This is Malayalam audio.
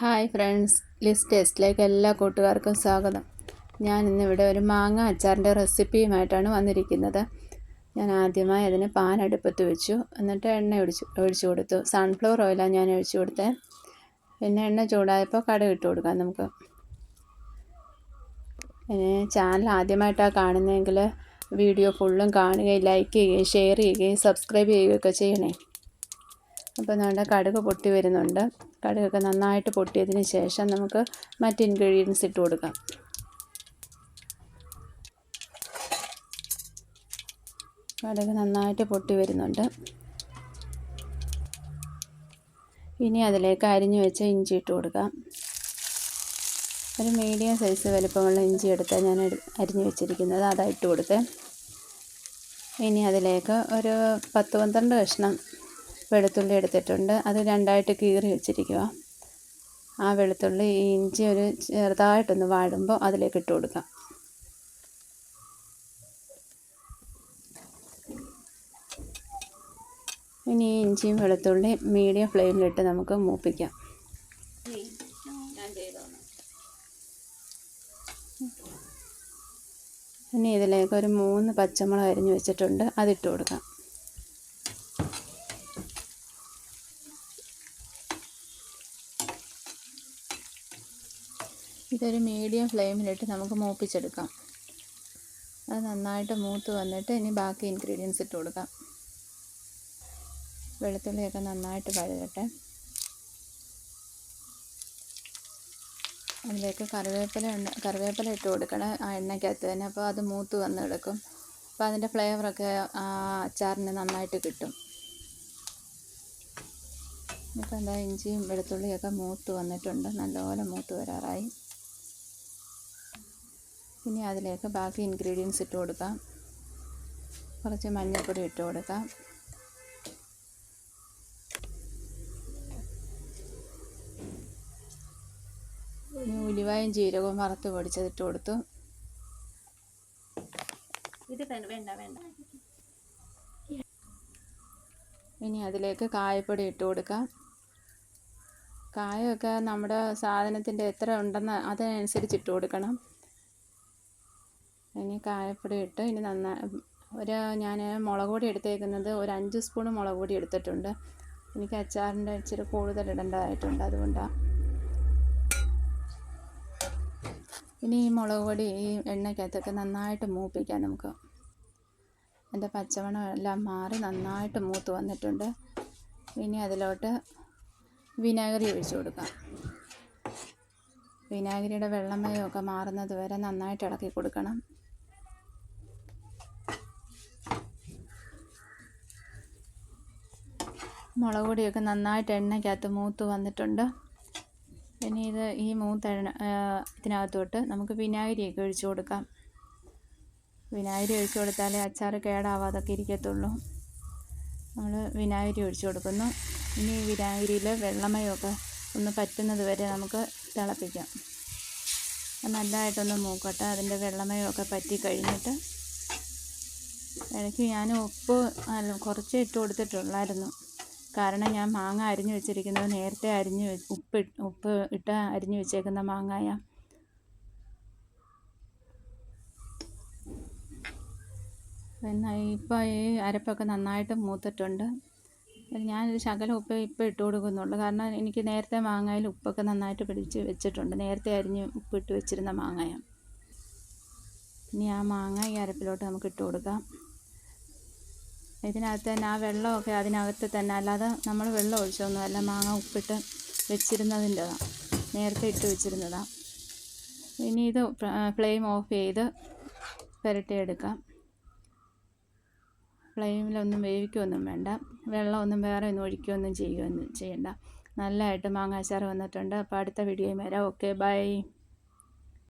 ഹായ് ഫ്രണ്ട്സ് ലിസ് ടേസ്റ്റിലേക്ക് എല്ലാ കൂട്ടുകാർക്കും സ്വാഗതം. ഞാൻ ഇന്നിവിടെ ഒരു മാങ്ങ അച്ചാറിന്റെ റെസിപ്പിയുമായിട്ടാണ് വന്നിരിക്കുന്നത്. ഞാൻ ആദ്യമായി അതിന് പാൻ അടുപ്പത്ത് വെച്ചു. എന്നിട്ട് എണ്ണ ഒഴിച്ചു ഒഴിച്ചു കൊടുത്തു. സൺഫ്ലവർ ഓയിലാണ് ഞാൻ ഒഴിച്ചു കൊടുത്തത് പിന്നെ എണ്ണ ചൂടായപ്പോൾ കടുക് ഇട്ട് കൊടുക്കാം നമുക്ക്. പിന്നെ ചാനൽ ആദ്യമായിട്ടാണ് കാണുന്നതെങ്കിൽ വീഡിയോ ഫുള്ളും കാണുകയും ലൈക്ക് ചെയ്യുകയും ഷെയർ ചെയ്യുകയും സബ്സ്ക്രൈബ് ചെയ്യുകയൊക്കെ ചെയ്യണേ. അപ്പോൾ നമ്മുടെ കടുക് പൊട്ടി വരുന്നുണ്ട്. കടുകൊക്കെ നന്നായിട്ട് പൊട്ടിയതിന് ശേഷം നമുക്ക് മറ്റ് ഇൻഗ്രീഡിയൻസ് ഇട്ട് കൊടുക്കാം. കടുക് നന്നായിട്ട് പൊട്ടി വരുന്നുണ്ട്. ഇനി അതിലേക്ക് അരിഞ്ഞു വെച്ച ഇഞ്ചി ഇട്ട് കൊടുക്കാം. ഒരു മീഡിയം സൈസ് വലുപ്പമുള്ള ഇഞ്ചി എടുത്താൽ ഞാൻ അരിഞ്ഞു വെച്ചിരിക്കുന്നത് അതാ ഇട്ട് കൊടുത്തേ. ഇനി അതിലേക്ക് ഒരു പത്ത് പന്ത്രണ്ട് കഷ്ണം വെളുത്തുള്ളി എടുത്തിട്ടുണ്ട്. അത് രണ്ടായിട്ട് കീറി വെച്ചിരിക്കുക ആ വെളുത്തുള്ളി ഇഞ്ചി ഒരു ചെറുതായിട്ടൊന്ന് വാടുമ്പോൾ അതിലേക്ക് ഇട്ട് കൊടുക്കാം. ഇനി ഈ ഇഞ്ചിയും വെളുത്തുള്ളി മീഡിയം ഫ്ലെയിമിലിട്ട് നമുക്ക് മൂപ്പിക്കാം. ഇനി ഇതിലേക്ക് ഒരു മൂന്ന് പച്ചമുളക് അരിഞ്ഞ് വെച്ചിട്ടുണ്ട്. അതിട്ട് കൊടുക്കാം. ഇതൊരു മീഡിയം ഫ്ലെയിമിലിട്ട് നമുക്ക് മൂപ്പിച്ചെടുക്കാം. അത് നന്നായിട്ട് മൂത്ത് വന്നിട്ട് ഇനി ബാക്കി ഇൻഗ്രീഡിയൻസ് ഇട്ട് കൊടുക്കാം. വെളുത്തുള്ളിയൊക്കെ നന്നായിട്ട് കഴുകട്ടെ അതിലേക്ക് കറിവേപ്പില ഉണ്ട് കറിവേപ്പില ഇട്ട് കൊടുക്കണം ആ എണ്ണയ്ക്കകത്ത് തന്നെ. അപ്പോൾ അത് മൂത്ത് വന്ന് കിടക്കും. അപ്പോൾ അതിന്റെ ഫ്ലേവറൊക്കെ ആ അച്ചാറിന് നന്നായിട്ട് കിട്ടും. ഇപ്പോൾ എന്താ ഇഞ്ചിയും വെളുത്തുള്ളിയൊക്കെ മൂത്ത് വന്നിട്ടുണ്ട്. നല്ലപോലെ മൂത്ത് വരാറായി. ഇനി അതിലേക്ക് ബാക്കി ഇൻഗ്രീഡിയൻസ് ഇട്ട് കൊടുക്കാം. കുറച്ച് മഞ്ഞൾപ്പൊടി ഇട്ട് കൊടുക്കാം. ഇനി ഉലുവായും ജീരകവും വറുത്ത് പൊടിച്ചതിട്ട് കൊടുത്തു. ഇത് വേണ്ട വേണ്ട ഇനി അതിലേക്ക് കായപ്പൊടി ഇട്ട് കൊടുക്കാം. കായമൊക്കെ നമ്മുടെ സാധനത്തിന്റെ എത്ര ഉണ്ടെന്ന് അതിനനുസരിച്ച് ഇട്ട് കൊടുക്കണം. ഇനി കായപ്പൊടി ഇട്ട് ഇനി നന്നായി ഒരു ഞാൻ മുളക് പൊടി എടുത്തേക്കുന്നത് ഒരു അഞ്ച് സ്പൂൺ മുളക് പൊടി എടുത്തിട്ടുണ്ട്. എനിക്ക് അച്ചാറിന്റെ ഇച്ചിരി കൂടുതൽ ഇടേണ്ടതായിട്ടുണ്ട്. അതുകൊണ്ടാണ് ഇനി ഈ മുളക് പൊടി ഈ എണ്ണയ്ക്കകത്തൊക്കെ നന്നായിട്ട് മൂപ്പിക്കാം നമുക്ക്. എന്റെ പച്ചമണം എല്ലാം മാറി നന്നായിട്ട് മൂത്ത് വന്നിട്ടുണ്ട്. ഇനി അതിലോട്ട് വിനാഗിരി ഒഴിച്ചു കൊടുക്കാം. വിനാഗിരിയുടെ വെള്ളമയമൊക്കെ മാറുന്നത് വരെ നന്നായിട്ട് ഇളക്കി കൊടുക്കണം. മുളക് പൊടിയൊക്കെ നന്നായിട്ട് എണ്ണയ്ക്കകത്ത് മൂത്ത് വന്നിട്ടുണ്ട്. പിന്നെ ഇത് ഈ മൂത്ത എണ്ണ ഇതിനകത്തോട്ട് നമുക്ക് വിനാഗിരിയൊക്കെ ഒഴിച്ചു കൊടുക്കാം. വിനാഗിരി ഒഴിച്ചു കൊടുത്താലേ അച്ചാർ കേടാവാതൊക്കെ ഇരിക്കത്തുള്ളൂ. നമ്മൾ വിനാഗിരി ഒഴിച്ചു കൊടുക്കുന്നു. ഇനി ഈ വിനാഗിരിയിൽ വെള്ളമയമൊക്കെ ഒന്ന് പറ്റുന്നത് വരെ നമുക്ക് തിളപ്പിക്കാം. നല്ലതായിട്ടൊന്ന് മൂക്കട്ടെ. അതിന്റെ വെള്ളമയമൊക്കെ പറ്റി കഴിഞ്ഞിട്ട് ഇടയ്ക്ക് ഞാൻ ഉപ്പ് കുറച്ച് ഇട്ട് കൊടുത്തിട്ടുള്ളായിരുന്നു. കാരണം ഞാൻ മാങ്ങ അരിഞ്ഞു വെച്ചിരിക്കുന്നത് നേരത്തെ അരിഞ്ഞ് ഉപ്പ് ഉപ്പ് ഇട്ട് അരിഞ്ഞു വെച്ചേക്കുന്ന മാങ്ങായ. പിന്നെ ഇപ്പോൾ ഈ അരപ്പൊക്കെ നന്നായിട്ട് മൂത്തിട്ടുണ്ട്. ഞാനൊരു ശകലം ഉപ്പ് ഇപ്പം ഇട്ട് കൊടുക്കുന്നുള്ളൂ. കാരണം എനിക്ക് നേരത്തെ മാങ്ങയിൽ ഉപ്പൊക്കെ നന്നായിട്ട് പിടിച്ച് വെച്ചിട്ടുണ്ട്. നേരത്തെ അരിഞ്ഞ് ഉപ്പിട്ട് വെച്ചിരുന്ന മാങ്ങയാണ് ഇനി ആ മാങ്ങ ഈ അരപ്പിലോട്ട് നമുക്ക് ഇട്ട് കൊടുക്കാം. ഇതിനകത്ത് തന്നെ ആ വെള്ളമൊക്കെ അതിനകത്ത് തന്നെ അല്ലാതെ നമ്മൾ വെള്ളം ഒഴിച്ചൊന്നുമല്ല മാങ്ങ ഉപ്പിട്ട് വെച്ചിരുന്നതിന്റെതാണ് നേരത്തെ ഇട്ട് വെച്ചിരുന്നതാണ് ഇനി ഇത് ഫ്ലെയിം ഓഫ് ചെയ്ത് പുരട്ടിയെടുക്കാം. ഫ്ലെയിമിലൊന്നും വേവിക്കുകയൊന്നും വേണ്ട. വെള്ളമൊന്നും വേറെ ഒന്നും ഒഴിക്കുകയൊന്നും ചെയ്യുകയൊന്നും ചെയ്യണ്ട. നല്ലതായിട്ട് മാങ്ങാച്ചാർ വന്നിട്ടുണ്ട്. അപ്പോൾ അടുത്ത വീഡിയോയും വരാം. Okay bye.